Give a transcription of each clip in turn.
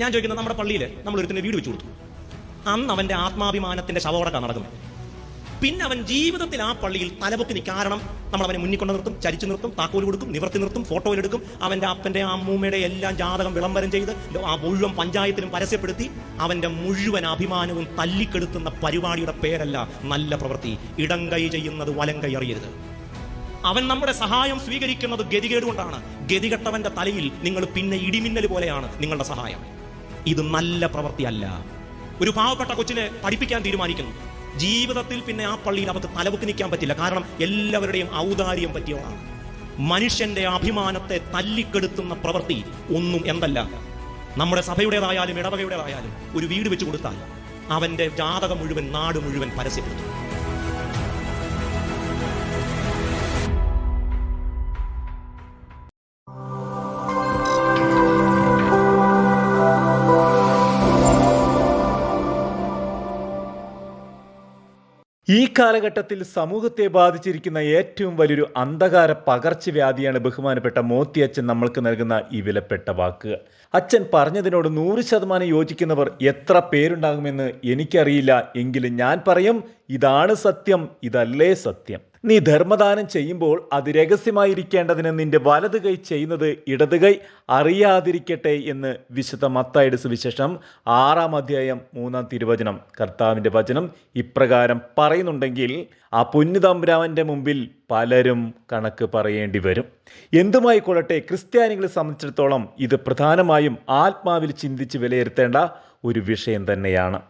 ഞാൻ ചോദിക്കുന്നത് നമ്മുടെ പള്ളിയിൽ നമ്മൾ ഒരുത്തിന് വീട് വെച്ചു കൊടുത്തു. അന്ന് അവന്റെ ആത്മാഭിമാനത്തിന്റെ ശവോടക്കാണ് നടക്കുന്നത്. പിന്നെ അവൻ ജീവിതത്തിൽ ആ പള്ളിയിൽ തലപൊക്കി കാരണം നമ്മൾ അവനെ മുന്നിൽ കൊണ്ട് നിർത്തും ചരിച്ചു നിർത്തും താക്കോൽ കൊടുക്കും നിവർത്തി നിർത്തും ഫോട്ടോയിലെടുക്കും അവന്റെ അപ്പന്റെ അമ്മൂമ്മയുടെ എല്ലാം ജാതകം വിളംബരം ചെയ്ത് ആ മുഴുവൻ പഞ്ചായത്തിലും പരസ്യപ്പെടുത്തി അവന്റെ മുഴുവൻ അഭിമാനവും തല്ലിക്കെടുത്തുന്ന പരിപാടിയുടെ പേരല്ല നല്ല പ്രവൃത്തി. ഇടം കൈ ചെയ്യുന്നത് വലം കൈ അറിയരുത്. അവൻ നമ്മുടെ സഹായം സ്വീകരിക്കുന്നത് ഗതികേടുകൊണ്ടാണ് ഗതികെട്ടവന്റെ തലയിൽ നിങ്ങൾ പിന്നെ ഇടിമിന്നൽ പോലെയാണ് നിങ്ങളുടെ സഹായം. ഇത് നല്ല പ്രവൃത്തിയല്ല. ഒരു പാവപ്പെട്ട കൊച്ചിനെ പഠിപ്പിക്കാൻ തീരുമാനിക്കുന്നു. ജീവിതത്തിൽ പിന്നെ ആ പള്ളിയിൽ അവർക്ക് തലവെക്ക് നിൽക്കാൻ പറ്റില്ല. കാരണം എല്ലാവരുടെയും ഔദാര്യം പറ്റിയവളാണ്. മനുഷ്യന്റെ അഭിമാനത്തെ തല്ലിക്കെടുത്തുന്ന പ്രവൃത്തി ഒന്നും എന്തല്ല. നമ്മുടെ സഭയുടേതായാലും ഇടവകയുടേതായാലും ഒരു വീട് വെച്ച് കൊടുത്താൽ അവന്റെ ജാതകം മുഴുവൻ നാട് മുഴുവൻ പരസ്യപ്പെടുത്തും. കാലഘട്ടത്തിൽ സമൂഹത്തെ ബാധിച്ചിരിക്കുന്ന ഏറ്റവും വലിയൊരു അന്ധകാര പകർച്ചവ്യാധിയാണ് ബഹുമാനപ്പെട്ട മോത്തി അച്ഛൻ നമ്മൾക്ക് നൽകുന്ന ഈ വിലപ്പെട്ട വാക്കുകൾ അച്ഛൻ പറഞ്ഞതിനോട് നൂറ് ശതമാനം യോജിക്കുന്നവർ എത്ര പേരുണ്ടാകുമെന്ന് എനിക്കറിയില്ല. എങ്കിലും ഞാൻ പറയും ഇതാണ് സത്യം ഇതല്ലേ സത്യം. നീ ധർമ്മദാനം ചെയ്യുമ്പോൾ അത് രഹസ്യമായിരിക്കേണ്ടതിന് നിന്റെ വലത് കൈ ചെയ്യുന്നത് ഇടത് കൈ അറിയാതിരിക്കട്ടെ എന്ന് വിശുദ്ധ മത്തായുടെ സുവിശേഷം ആറാം അധ്യായം മൂന്നാം തിരുവചനം. കർത്താവിന്റെ വചനം ഇപ്രകാരം പറയുന്നുണ്ടെങ്കിൽ ആ പൊന്നുതമ്പുരാവന്റെ മുമ്പിൽ പലരും കണക്ക് പറയേണ്ടി വരും. എന്തുമായിക്കൊള്ളട്ടെ ക്രിസ്ത്യാനികളെ സംബന്ധിച്ചിടത്തോളം ഇത് പ്രധാനമായും ആത്മാവിൽ ചിന്തിച്ച് വിലയിരുത്തേണ്ട ഒരു വിഷയം തന്നെയാണ്.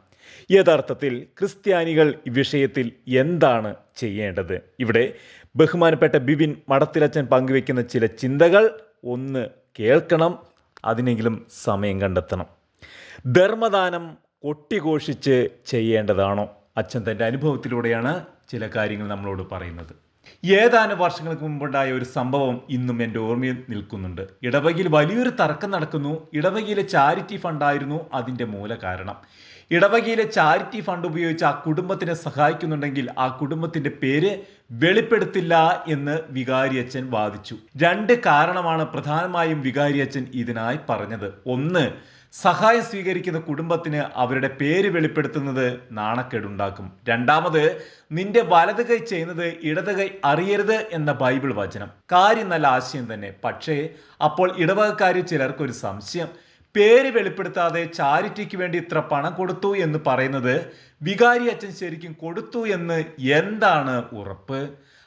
യഥാർത്ഥത്തിൽ ക്രിസ്ത്യാനികൾ ഈ വിഷയത്തിൽ എന്താണ് ചെയ്യേണ്ടത്? ഇവിടെ ബഹുമാനപ്പെട്ട ബിബിൻ മടത്തിലച്ചൻ പങ്കുവെക്കുന്ന ചില ചിന്തകൾ ഒന്ന് കേൾക്കണം അതിനെങ്കിലും സമയം കണ്ടെത്തണം. ധർമ്മദാനം കൊട്ടിഘോഷിച്ച് ചെയ്യേണ്ടതാണോ? അച്ഛൻ തന്റെ അനുഭവത്തിലൂടെയാണ് ചില കാര്യങ്ങൾ നമ്മളോട് പറയുന്നത്. ഏതാനും വർഷങ്ങൾക്ക് മുമ്പുണ്ടായ ഒരു സംഭവം ഇന്നും എന്റെ ഓർമ്മയിൽ നിൽക്കുന്നുണ്ട്. ഇടവകയിൽ വലിയൊരു തർക്കം നടക്കുന്നു. ഇടവകയിലെ ചാരിറ്റി ഫണ്ടായിരുന്നു അതിന്റെ മൂല കാരണം ഇടവകയിലെ ചാരിറ്റി ഫണ്ട് ഉപയോഗിച്ച് ആ കുടുംബത്തിനെ സഹായിക്കുന്നുണ്ടെങ്കിൽ ആ കുടുംബത്തിന്റെ പേര് വെളിപ്പെടുത്തില്ല എന്ന് വികാരി അച്ഛൻ വാദിച്ചു. രണ്ട് കാരണമാണ് പ്രധാനമായും വികാരി അച്ഛൻ ഇതിനായി പറഞ്ഞത്. ഒന്ന് സഹായം സ്വീകരിക്കുന്ന കുടുംബത്തിന് അവരുടെ പേര് വെളിപ്പെടുത്തുന്നത് നാണക്കേടുണ്ടാക്കും. രണ്ടാമത് നിന്റെ വലത് കൈ ചെയ്യുന്നത് ഇടത് കൈ അറിയരുത് എന്ന ബൈബിൾ വചനം. കാര്യം നല്ല ആശയം തന്നെ. പക്ഷേ അപ്പോൾ ഇടവകക്കാരിൽ ചിലർക്കൊരു സംശയം. പേര് വെളിപ്പെടുത്താതെ ചാരിറ്റിക്ക് വേണ്ടി ഇത്ര പണം കൊടുത്തു എന്ന് പറയുന്നത് വികാരി അച്ഛൻ ശരിക്കും കൊടുത്തു എന്ന് എന്താണ് ഉറപ്പ്?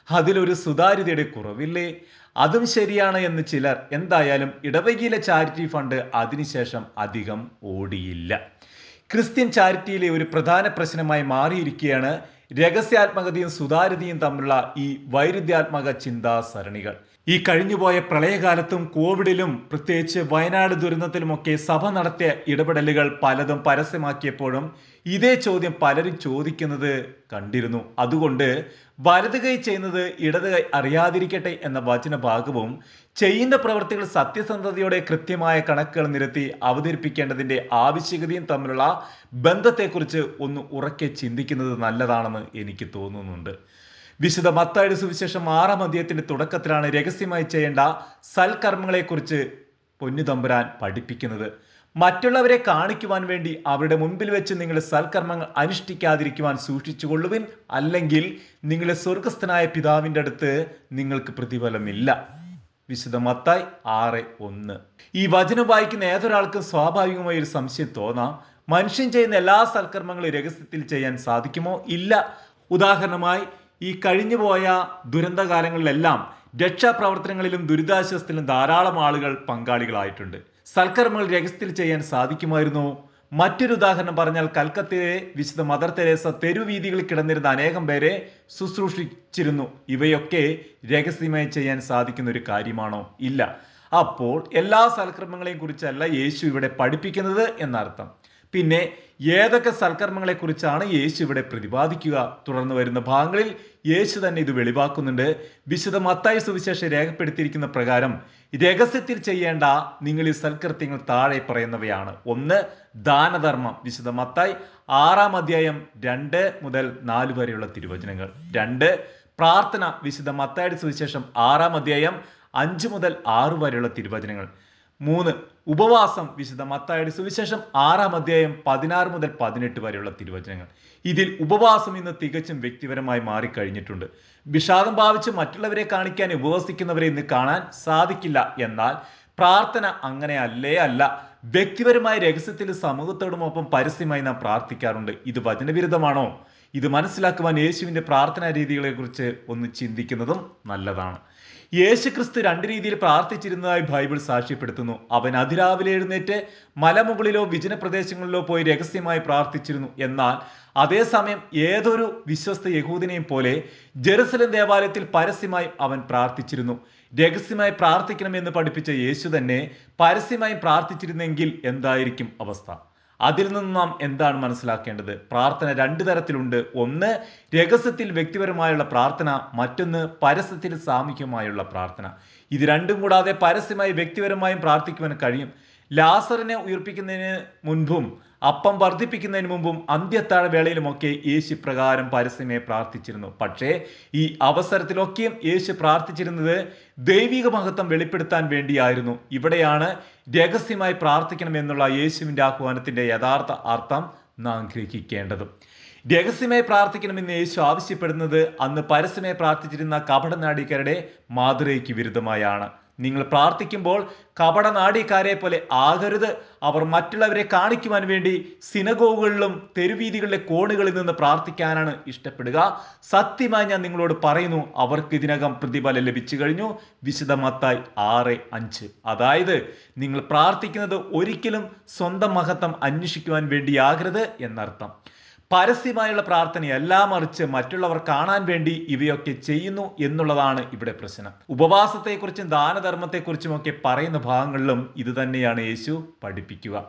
അതിലൊരു സുതാര്യതയുടെ കുറവില്ലേ? അതും ശരിയാണ് എന്ന് ചിലർ എന്തായാലും ഇടവകയിലെ ചാരിറ്റി ഫണ്ട് അതിനുശേഷം അധികം ഓടിയില്ല. ക്രിസ്ത്യൻ ചാരിറ്റിയിലെ ഒരു പ്രധാന പ്രശ്നമായി മാറിയിരിക്കുകയാണ് രഹസ്യാത്മകതയും സുതാര്യതയും തമ്മിലുള്ള ഈ വൈരുദ്ധ്യാത്മക ചിന്താ സരണികൾ ഈ കഴിഞ്ഞുപോയ പ്രളയകാലത്തും കോവിഡിലും പ്രത്യേകിച്ച് വയനാട് ദുരന്തത്തിലുമൊക്കെ സഭ നടത്തിയ ഇടപെടലുകൾ പലതും പരസ്യമാക്കിയപ്പോഴും ഇതേ ചോദ്യം പലരും ചോദിക്കുന്നത് കണ്ടിരുന്നു. അതുകൊണ്ട് വലത് കൈ ചെയ്യുന്നത് ഇടത് കൈ അറിയാതിരിക്കട്ടെ എന്ന വചന ഭാഗവും ചെയ്യുന്ന പ്രവൃത്തികൾ സത്യസന്ധതയോടെ കൃത്യമായ കണക്കുകൾ നിരത്തി അവതരിപ്പിക്കേണ്ടതിന്റെ ആവശ്യകതയും തമ്മിലുള്ള ബന്ധത്തെക്കുറിച്ച് ഒന്ന് ഉറക്കെ ചിന്തിക്കുന്നത് നല്ലതാണെന്ന് എനിക്ക് തോന്നുന്നുണ്ട്. വിശുദ്ധ മത്തായുടെ സുവിശേഷം ആറാം അധ്യായത്തിന്റെ തുടക്കത്തിലാണ് രഹസ്യമായി ചെയ്യേണ്ട സൽക്കർമ്മങ്ങളെക്കുറിച്ച് പൊന്നുതമ്പുരാൻ പഠിപ്പിക്കുന്നത്. മറ്റുള്ളവരെ കാണിക്കുവാൻ വേണ്ടി അവരുടെ മുമ്പിൽ വെച്ച് നിങ്ങൾ സൽക്കർമ്മങ്ങൾ അനുഷ്ഠിക്കാതിരിക്കുവാൻ സൂക്ഷിച്ചുകൊള്ളുവിൻ അല്ലെങ്കിൽ നിങ്ങളെ സ്വർഗസ്ഥനായ പിതാവിന്റെ അടുത്ത് നിങ്ങൾക്ക് പ്രതിഫലമില്ല. വിശുദ്ധ മത്തായി ആറ് ഒന്ന്. ഈ വചനം വായിക്കുന്ന ഏതൊരാൾക്കും സ്വാഭാവികമായ ഒരു സംശയം തോന്നാം. മനുഷ്യൻ ചെയ്യുന്ന എല്ലാ സൽക്കർമ്മങ്ങളും രഹസ്യത്തിൽ ചെയ്യാൻ സാധിക്കുമോ? ഇല്ല. ഉദാഹരണമായി ഈ കഴിഞ്ഞുപോയ ദുരന്തകാലങ്ങളിലെല്ലാം രക്ഷാപ്രവർത്തനങ്ങളിലും ദുരിതാശ്വാസത്തിലും ധാരാളം ആളുകൾ പങ്കാളികളായിട്ടുണ്ട്. സൽക്കർമ്മങ്ങൾ രഹസ്യത്തിൽ ചെയ്യാൻ സാധിക്കുമായിരുന്നു. മറ്റൊരു ഉദാഹരണം പറഞ്ഞാൽ കൽക്കത്തയിലെ വിശുദ്ധ മദർ തെരേസ തെരുവീതികളിൽ കിടന്നിരുന്ന അനേകം പേരെ ശുശ്രൂഷിച്ചിരുന്നു. ഇവയൊക്കെ രഹസ്യമായി ചെയ്യാൻ സാധിക്കുന്ന ഒരു കാര്യമാണോ? ഇല്ല. അപ്പോൾ എല്ലാ സൽക്കർമ്മങ്ങളെയും കുറിച്ചല്ല യേശു ഇവിടെ പഠിപ്പിക്കുന്നത് എന്നർത്ഥം. പിന്നെ ഏതൊക്കെ സൽക്കർമ്മങ്ങളെക്കുറിച്ചാണ് യേശു ഇവിടെ പ്രതിപാദിക്കുക? തുടർന്ന് വരുന്ന ഭാഗങ്ങളിൽ യേശു തന്നെ ഇത് വെളിവാക്കുന്നുണ്ട്. വിശുദ്ധ മത്തായി സുവിശേഷം രേഖപ്പെടുത്തിയിരിക്കുന്ന പ്രകാരം രഹസ്യത്തിൽ ചെയ്യേണ്ട നിങ്ങൾ ഈ സൽകൃത്യങ്ങൾ താഴെ പറയുന്നവയാണ്. ഒന്ന് ദാനധർമ്മം. വിശുദ്ധ മത്തായി ആറാം അധ്യായം രണ്ട് മുതൽ നാല് വരെയുള്ള തിരുവചനങ്ങൾ. രണ്ട് പ്രാർത്ഥന. വിശുദ്ധ മത്തായുടെ സുവിശേഷം ആറാം അധ്യായം അഞ്ച് മുതൽ ആറ് വരെയുള്ള തിരുവചനങ്ങൾ. മൂന്ന്. ഉപവാസം. വിശുദ്ധ മത്തായുടെ സുവിശേഷം ആറാം അധ്യായം പതിനാറ് മുതൽ പതിനെട്ട് വരെയുള്ള തിരുവചനങ്ങൾ. ഇതിൽ ഉപവാസം ഇന്ന് തികച്ചും വ്യക്തിപരമായി മാറിക്കഴിഞ്ഞിട്ടുണ്ട്. വിഷാദം ഭാവിച്ച് മറ്റുള്ളവരെ കാണിക്കാൻ ഉപവസിക്കുന്നവരെ ഇന്ന് കാണാൻ സാധിക്കില്ല എന്നാൽ പ്രാർത്ഥന അങ്ങനെ അല്ലേ അല്ല. വ്യക്തിപരമായ രഹസ്യത്തിൽ സമൂഹത്തോടുമൊപ്പം പരസ്യമായി നാം പ്രാർത്ഥിക്കാറുണ്ട്. ഇത് വചനവിരുദ്ധമാണോ? ഇത് മനസ്സിലാക്കുവാൻ യേശുവിന്റെ പ്രാർത്ഥനാ രീതികളെക്കുറിച്ച് ഒന്ന് ചിന്തിക്കുന്നതും നല്ലതാണ്. യേശുക്രിസ്തു രണ്ട് രീതിയിൽ പ്രാർത്ഥിച്ചിരുന്നതായി ബൈബിൾ സാക്ഷ്യപ്പെടുത്തുന്നു. അവൻ അതിരാവിലെ എഴുന്നേറ്റ് മലമുകളിലോ വിജന പ്രദേശങ്ങളിലോ പോയി രഹസ്യമായി പ്രാർത്ഥിച്ചിരുന്നു. എന്നാൽ അതേസമയം ഏതൊരു വിശ്വസ്ത യഹൂദിനെയും പോലെ ജെറുസലം ദേവാലയത്തിൽ പരസ്യമായി അവൻ പ്രാർത്ഥിച്ചിരുന്നു. രഹസ്യമായി പ്രാർത്ഥിക്കണമെന്ന് പഠിപ്പിച്ച യേശു തന്നെ പരസ്യമായി പ്രാർത്ഥിച്ചിരുന്നെങ്കിൽ എന്തായിരിക്കും അവസ്ഥ? അതിൽ നിന്ന് നാം എന്താണ് മനസ്സിലാക്കേണ്ടത്? പ്രാർത്ഥന രണ്ട് തരത്തിലുണ്ട്. ഒന്ന് രഹസ്യത്തിൽ വ്യക്തിപരമായുള്ള പ്രാർത്ഥന മറ്റൊന്ന് പരസ്യത്തിൽ സാമൂഹ്യമായുള്ള പ്രാർത്ഥന. ഇത് രണ്ടും കൂടാതെ പരസ്യമായി വ്യക്തിപരമായും പ്രാർത്ഥിക്കുവാൻ കഴിയും. ലാസറിനെ ഉയർപ്പിക്കുന്നതിന് മുൻപും അപ്പം വർദ്ധിപ്പിക്കുന്നതിന് മുമ്പും അന്ത്യത്താഴ വേളയിലുമൊക്കെ യേശു പ്രകാരം പരസ്യമേ പ്രാർത്ഥിച്ചിരുന്നു. പക്ഷേ ഈ അവസരത്തിലൊക്കെയും യേശു പ്രാർത്ഥിച്ചിരുന്നത് ദൈവിക മഹത്വം വെളിപ്പെടുത്താൻ വേണ്ടിയായിരുന്നു. ഇവിടെയാണ് രഹസ്യമായി പ്രാർത്ഥിക്കണം എന്നുള്ള യേശുവിന്റെ ആഹ്വാനത്തിന്റെ യഥാർത്ഥ അർത്ഥം നാം ഗ്രഹിക്കേണ്ടത്. രഹസ്യമായി പ്രാർത്ഥിക്കണമെന്ന് യേശു ആവശ്യപ്പെടുന്നത് അന്ന് പരസ്യമായി പ്രാർത്ഥിച്ചിരുന്ന കപടനാടിക്കാരുടെ മാതൃകയ്ക്ക് വിരുദ്ധമായാണ്. നിങ്ങൾ പ്രാർത്ഥിക്കുമ്പോൾ കപടനാടിക്കാരെ പോലെ ആകരുത്. അവർ മറ്റുള്ളവരെ കാണിക്കുവാൻ വേണ്ടി സിനഗോഗുകളിലും തെരുവീതികളിലെ കോണുകളിൽ നിന്ന് പ്രാർത്ഥിക്കാനാണ് ഇഷ്ടപ്പെടുക. സത്യമായി ഞാൻ നിങ്ങളോട് പറയുന്നു അവർക്ക് ഇതിനകം പ്രതിഫലം ലഭിച്ചു കഴിഞ്ഞു. വിശദമത്തായി ആറ് അഞ്ച്. അതായത് നിങ്ങൾ പ്രാർത്ഥിക്കുന്നത് ഒരിക്കലും സ്വന്തം മഹത്വം അന്വേഷിക്കുവാൻ വേണ്ടിയാകരുത് എന്നർത്ഥം. പരസ്യമായുള്ള പ്രാർത്ഥനയല്ല മറിച്ച് മറ്റുള്ളവർ കാണാൻ വേണ്ടി ഇവയൊക്കെ ചെയ്യുന്നു എന്നുള്ളതാണ് ഇവിടെ പ്രശ്നം. ഉപവാസത്തെക്കുറിച്ചും ദാനധർമ്മത്തെക്കുറിച്ചും ഒക്കെ പറയുന്ന ഭാഗങ്ങളിലും ഇത് തന്നെയാണ് യേശു പഠിപ്പിക്കുക.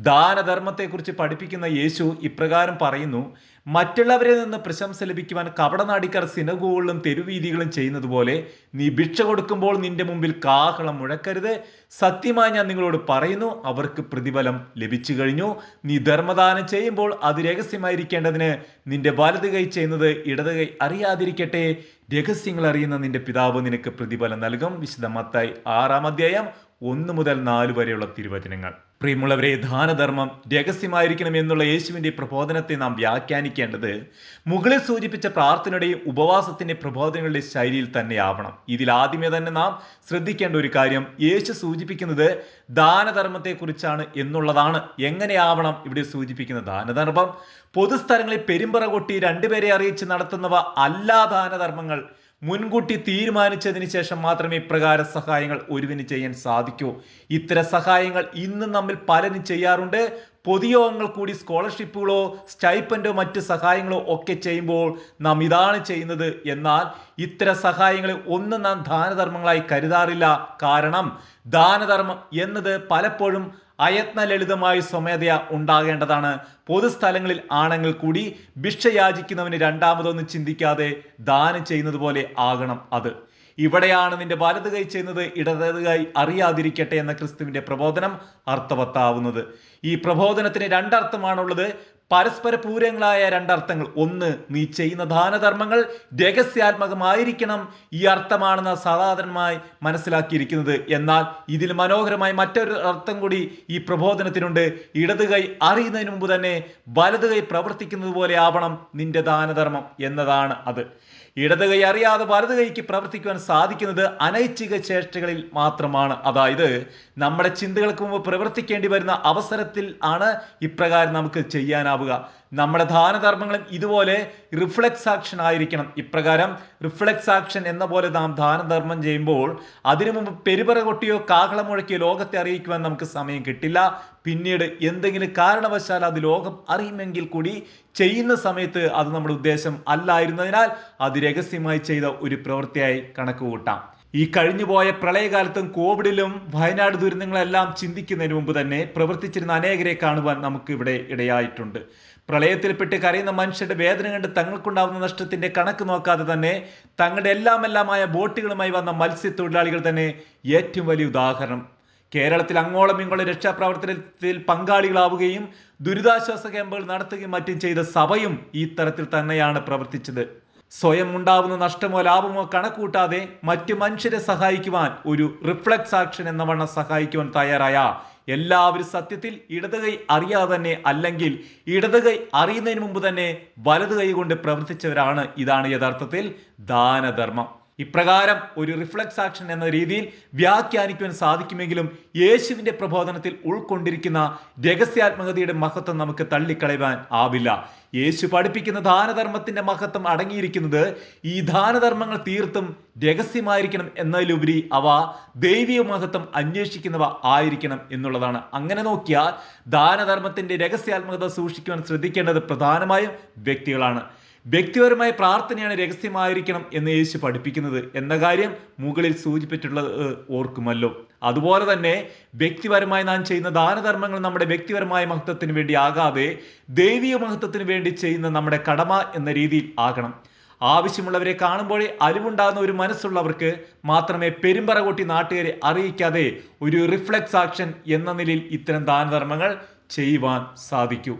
ദാനധർമ്മത്തെക്കുറിച്ച് പഠിപ്പിക്കുന്ന യേശു ഇപ്രകാരം പറയുന്നു മറ്റുള്ളവരിൽ നിന്ന് പ്രശംസ ലഭിക്കുവാൻ കപടനാടിക്കാർ സിനഗോകളിലും തെരുവീതികളും ചെയ്യുന്നത് പോലെ നീ ഭിക്ഷ കൊടുക്കുമ്പോൾ നിന്റെ മുമ്പിൽ കാഹളം മുഴക്കരുത്. സത്യമായി ഞാൻ നിങ്ങളോട് പറയുന്നു അവർക്ക് പ്രതിഫലം ലഭിച്ചു കഴിഞ്ഞു. നീ ധർമ്മദാനം ചെയ്യുമ്പോൾ അത് രഹസ്യമായിരിക്കേണ്ടതിന് നിന്റെ വലത് കൈ ചെയ്യുന്നത് ഇടത് കൈ അറിയാതിരിക്കട്ടെ. രഹസ്യങ്ങൾ അറിയുന്ന നിന്റെ പിതാവ് നിനക്ക് പ്രതിഫലം നൽകും. വിശദമത്തായി മത്തായി ആറാം അധ്യായം ഒന്ന് മുതൽ നാല് വരെയുള്ള തിരുവചനങ്ങൾ. പ്രിയമുള്ളവരെ ദാനധർമ്മം രഹസ്യമായിരിക്കണം എന്നുള്ള യേശുവിന്റെ പ്രബോധനത്തെ നാം വ്യാഖ്യാനിക്കേണ്ടത് മുകളിൽ സൂചിപ്പിച്ച പ്രാർത്ഥനയുടെയും ഉപവാസത്തിന്റെ പ്രബോധനങ്ങളുടെ ശൈലിയിൽ തന്നെ ആവണം ഇതിൽ ആദ്യമേ തന്നെ നാം ശ്രദ്ധിക്കേണ്ട ഒരു കാര്യം യേശു സൂചിപ്പിക്കുന്നത് ദാനധർമ്മത്തെക്കുറിച്ചാണ് എന്നുള്ളതാണ്. എങ്ങനെയാവണം ഇവിടെ സൂചിപ്പിക്കുന്ന ദാനധർമ്മം? പൊതുസ്ഥലങ്ങളിൽ പെരുമ്പറ കൊട്ടി രണ്ടുപേരെ അറിയിച്ച് നടത്തുന്നവ അല്ലാ ദാനധർമ്മങ്ങൾ. മുൻകൂട്ടി തീരുമാനിച്ചതിന് ശേഷം മാത്രമേ ഇപ്രകാര സഹായങ്ങൾ ഒരുവിന് ചെയ്യാൻ സാധിക്കൂ. ഇത്തരം സഹായങ്ങൾ ഇന്ന് നമ്മിൽ പലരും ചെയ്യാറുണ്ട്. പൊതുയോഗങ്ങൾ കൂടി സ്കോളർഷിപ്പുകളോ സ്റ്റൈപ്പൻഡോ മറ്റ് സഹായങ്ങളോ ഒക്കെ ചെയ്യുമ്പോൾ നാം ഇതാണ് ചെയ്യുന്നത്. എന്നാൽ ഇത്തരം സഹായങ്ങളെ ഒന്നും നാം ദാനധർമ്മങ്ങളായി കരുതാറില്ല. കാരണം ദാനധർമ്മം എന്നത് പലപ്പോഴും അയത്ന ലളിതമായി സ്വമേധയ ഉണ്ടാകേണ്ടതാണ്. പൊതുസ്ഥലങ്ങളിൽ ആണെങ്കിൽ കൂടി ഭിക്ഷ യാചിക്കുന്നവന് രണ്ടാമതൊന്നും ചിന്തിക്കാതെ ദാനം ചെയ്യുന്നത് പോലെ ആകണം അത്. ഇവിടെയാണ് നിന്റെ വലത് കൈ ചെയ്യുന്നത് ഇടത് കൈ അറിയാതിരിക്കട്ടെ എന്ന ക്രിസ്തുവിന്റെ പ്രബോധനം അർത്ഥവത്താവുന്നത്. ഈ പ്രബോധനത്തിന് രണ്ടർത്ഥമാണുള്ളത്. പരസ്പര പൂരങ്ങളായ രണ്ടർത്ഥങ്ങൾ. ഒന്ന് നീ ചെയ്യുന്ന ദാനധർമ്മങ്ങൾ രഹസ്യാത്മകമായിരിക്കണം. ഈ അർത്ഥമാണെന്ന് സാധാരണമായി മനസ്സിലാക്കിയിരിക്കുന്നത്. എന്നാൽ ഇതിൽ മനോഹരമായി മറ്റൊരു അർത്ഥം കൂടി ഈ പ്രബോധനത്തിനുണ്ട്. ഇടത് കൈ അറിയുന്നതിന് മുമ്പ് തന്നെ വലത് കൈ പ്രവർത്തിക്കുന്നത് പോലെ ആവണം നിന്റെ ദാനധർമ്മം എന്നതാണ് അത്. ഇടത് കൈ അറിയാതെ വലത് കൈക്ക് പ്രവർത്തിക്കുവാൻ സാധിക്കുന്നത് അനൈച്ഛിക ചേഷ്ടകളിൽ മാത്രമാണ്. അതായത് നമ്മുടെ ചിന്തകൾക്ക് മുമ്പ് പ്രവർത്തിക്കേണ്ടി വരുന്ന അവസരത്തിൽ ആണ് ഇപ്രകാരം നമുക്ക് ചെയ്യാനാവുക. നമ്മുടെ ദാനധർമ്മങ്ങളും ഇതുപോലെ റിഫ്ലക്സ് ആക്ഷൻ ആയിരിക്കണം. ഇപ്രകാരം റിഫ്ലക്സ് ആക്ഷൻ എന്ന പോലെ നാം ദാനധർമ്മം ചെയ്യുമ്പോൾ അതിനു മുമ്പ് പെരുപറ കൊട്ടിയോ കാഹളം മുഴക്കിയോ ലോകത്തെ അറിയിക്കുവാൻ നമുക്ക് സമയം കിട്ടില്ല. പിന്നീട് എന്തെങ്കിലും കാരണവശാൽ അത് ലോകം അറിയുമെങ്കിൽ കൂടി ചെയ്യുന്ന സമയത്ത് അത് നമ്മുടെ ഉദ്ദേശം അല്ലായിരുന്നതിനാൽ അത് രഹസ്യമായി ചെയ്ത ഒരു പ്രവൃത്തിയായി കണക്ക് കൂട്ടാം ഈ കഴിഞ്ഞുപോയ പ്രളയകാലത്തും കോവിഡിലും വയനാട് ദുരന്തങ്ങളെല്ലാം ചിന്തിക്കുന്നതിന് മുമ്പ് തന്നെ പ്രവർത്തിച്ചിരുന്ന അനേകരെ കാണുവാൻ നമുക്ക് ഇവിടെ ഇടയായിട്ടുണ്ട്. പ്രളയത്തിൽപ്പെട്ട് കരയുന്ന മനുഷ്യരുടെ വേദന കണ്ട് തങ്ങൾക്കുണ്ടാവുന്ന നഷ്ടത്തിന്റെ കണക്ക് നോക്കാതെ തന്നെ തങ്ങളുടെ എല്ലാമെല്ലാമായ ബോട്ടുകളുമായി വന്ന മത്സ്യത്തൊഴിലാളികൾ തന്നെ ഏറ്റവും വലിയ ഉദാഹരണം. കേരളത്തിൽ അങ്ങോളം ഇങ്ങോളം രക്ഷാപ്രവർത്തനത്തിൽ പങ്കാളികളാവുകയും ദുരിതാശ്വാസ ക്യാമ്പുകൾ നടത്തുകയും മറ്റും ചെയ്ത സഭയും ഈ തരത്തിൽ തന്നെയാണ് പ്രവർത്തിച്ചത്. സ്വയം ഉണ്ടാവുന്ന നഷ്ടമോ ലാഭമോ കണക്കൂട്ടാതെ മറ്റു മനുഷ്യരെ സഹായിക്കുവാൻ ഒരു റിഫ്ലക്സ് ആക്ഷൻ എന്ന വണ്ണം സഹായിക്കുവാൻ തയ്യാറായ എല്ലാവരും സത്യത്തിൽ ഇടത് കൈ അറിയാതെ തന്നെ അല്ലെങ്കിൽ ഇടത് കൈ അറിയുന്നതിന് മുമ്പ് തന്നെ വലത് കൈ കൊണ്ട് പ്രവർത്തിച്ചവരാണ്. ഇതാണ് യഥാർത്ഥത്തിൽ ദാനധർമ്മം. ഇപ്രകാരം ഒരു റിഫ്ലക്സ് ആക്ഷൻ എന്ന രീതിയിൽ വ്യാഖ്യാനിക്കുവാൻ സാധിക്കുമെങ്കിലും യേശുവിന്റെ പ്രബോധനത്തിൽ ഉൾക്കൊണ്ടിരിക്കുന്ന രഹസ്യാത്മകതയുടെ മഹത്വം നമുക്ക് തള്ളിക്കളയുവാൻ ആവില്ല. യേശു പഠിപ്പിക്കുന്ന ദാനധർമ്മത്തിന്റെ മഹത്വം അടങ്ങിയിരിക്കുന്നത് ഈ ദാനധർമ്മങ്ങൾ തീർത്തും രഹസ്യമായിരിക്കണം എന്നതിലുപരി അവ ദൈവിക മഹത്വം അന്വേഷിക്കുന്നവ ആയിരിക്കണം എന്നുള്ളതാണ്. അങ്ങനെ നോക്കിയാൽ ദാനധർമ്മത്തിന്റെ രഹസ്യാത്മകത സൂക്ഷിക്കുവാൻ ശ്രദ്ധിക്കേണ്ടത് പ്രധാനമായും വ്യക്തികളാണ്. വ്യക്തിപരമായ പ്രാർത്ഥനയാണ് രഹസ്യമായിരിക്കണം എന്ന് യേശു പഠിപ്പിക്കുന്നത് എന്ന കാര്യം മുകളിൽ സൂചിപ്പിച്ചിട്ടുള്ളത് ഓർക്കുമല്ലോ. അതുപോലെ തന്നെ വ്യക്തിപരമായി നാം ചെയ്യുന്ന ദാനധർമ്മങ്ങൾ നമ്മുടെ വ്യക്തിപരമായ മഹത്വത്തിന് വേണ്ടി ആകാതെ ദൈവിക മഹത്വത്തിന് വേണ്ടി ചെയ്യുന്ന നമ്മുടെ കടമ എന്ന രീതിയിൽ ആകണം. ആവശ്യമുള്ളവരെ കാണുമ്പോഴേ അലിവുണ്ടാകുന്ന ഒരു മനസ്സുള്ളവർക്ക് മാത്രമേ പെരുമ്പറ കൊട്ടി നാട്ടുകാരെ അറിയിക്കാതെ ഒരു റിഫ്ലക്സ് ആക്ഷൻ എന്ന നിലയിൽ ഇത്തരം ദാനധർമ്മങ്ങൾ ചെയ്യുവാൻ സാധിക്കൂ.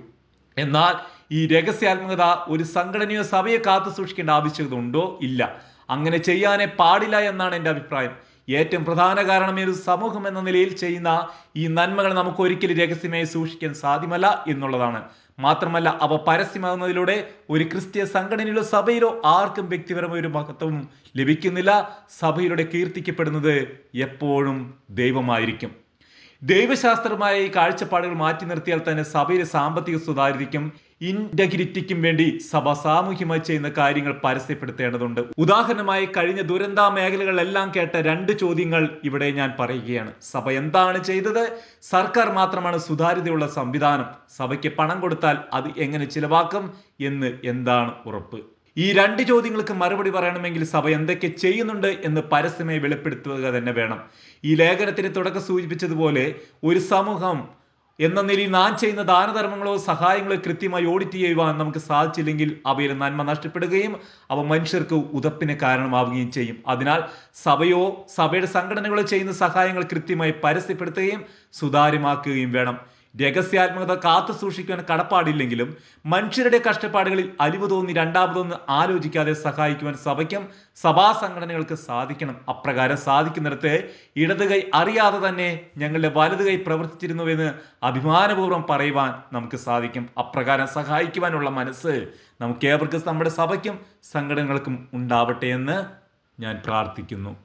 എന്നാൽ ഈ രഹസ്യാത്മകത ഒരു സംഘടനയോ സഭയെ കാത്തു സൂക്ഷിക്കേണ്ട ആവശ്യകത ഉണ്ടോ ഇല്ല. അങ്ങനെ ചെയ്യാനേ പാടില്ല എന്നാണ് എന്റെ അഭിപ്രായം. ഏറ്റവും പ്രധാന കാരണം ഒരു സമൂഹം എന്ന നിലയിൽ ചെയ്യുന്ന ഈ നന്മകൾ നമുക്ക് ഒരിക്കലും രഹസ്യമായി സൂക്ഷിക്കാൻ സാധ്യമല്ല എന്നുള്ളതാണ്. മാത്രമല്ല അവ പരസ്യമാകുന്നതിലൂടെ ഒരു ക്രിസ്തീയ സംഘടനയിലോ സഭയിലോ ആർക്കും വ്യക്തിപരമായ ഒരു മഹത്വവും ലഭിക്കുന്നില്ല. സഭയിലൂടെ കീർത്തിക്കപ്പെടുന്നത് എപ്പോഴും ദൈവമായിരിക്കും. ദൈവശാസ്ത്രമായ ഈ കാഴ്ചപ്പാടുകൾ മാറ്റി നിർത്തിയാൽ തന്നെ സഭയിലെ സാമ്പത്തിക സുതാര്യതയ്ക്കും ഇന്റഗ്രിറ്റിക്കും വേണ്ടി സഭ സാമൂഹ്യമായി ചെയ്യുന്ന കാര്യങ്ങൾ പരസ്യപ്പെടുത്തേണ്ടതുണ്ട്. ഉദാഹരണമായി കഴിഞ്ഞ ദുരന്ത മേഖലകളെല്ലാം കേട്ട രണ്ട് ചോദ്യങ്ങൾ ഇവിടെ ഞാൻ പറയുകയാണ്. സഭ എന്താണ് ചെയ്തത്? സർക്കാർ മാത്രമാണ് സുതാര്യതയുള്ള സംവിധാനം. സഭയ്ക്ക് പണം കൊടുത്താൽ അത് എങ്ങനെ ചിലവാക്കും എന്ന് എന്താണ് ഉറപ്പ്? ഈ രണ്ട് ചോദ്യങ്ങൾക്ക് മറുപടി പറയണമെങ്കിൽ സഭ എന്തൊക്കെ ചെയ്യുന്നുണ്ട് എന്ന് പരസ്യമായി വെളിപ്പെടുത്തുക തന്നെ വേണം. ഈ ലേഖനത്തിന് തുടക്കം സൂചിപ്പിച്ചതുപോലെ ഒരു സമൂഹം എന്ന നിലയിൽ നാം ചെയ്യുന്ന ദാനധർമ്മങ്ങളോ സഹായങ്ങളോ കൃത്യമായി ഓഡിറ്റ് ചെയ്യുവാൻ നമുക്ക് സാധിച്ചില്ലെങ്കിൽ അവയിൽ നന്മ നഷ്ടപ്പെടുകയും അവ മനുഷ്യർക്ക് ഉതപ്പിന് കാരണമാവുകയും ചെയ്യും. അതിനാൽ സഭയോ സഭയുടെ സംഘടനകളോ ചെയ്യുന്ന സഹായങ്ങൾ കൃത്യമായി പരസ്യപ്പെടുത്തുകയും സുതാര്യമാക്കുകയും വേണം. രഹസ്യാത്മകത കാത്തു സൂക്ഷിക്കുവാൻ കടപ്പാടില്ലെങ്കിലും മനുഷ്യരുടെ കഷ്ടപ്പാടുകളിൽ അലിവ് തോന്നി രണ്ടാമതൊന്ന് ആലോചിക്കാതെ സഹായിക്കുവാൻ സഭയ്ക്കും സഭാ സംഘടനകൾക്ക് സാധിക്കണം. അപ്രകാരം സാധിക്കുന്നിടത്ത് ഇടത് കൈ അറിയാതെ തന്നെ ഞങ്ങളുടെ വലത് കൈ പ്രവർത്തിച്ചിരുന്നുവെന്ന് അഭിമാനപൂർവം പറയുവാൻ നമുക്ക് സാധിക്കും. അപ്രകാരം സഹായിക്കുവാനുള്ള മനസ്സ് നമുക്ക് ഏവർക്കും നമ്മുടെ സഭയ്ക്കും സംഘടനകൾക്കും ഉണ്ടാവട്ടെ എന്ന് ഞാൻ പ്രാർത്ഥിക്കുന്നു.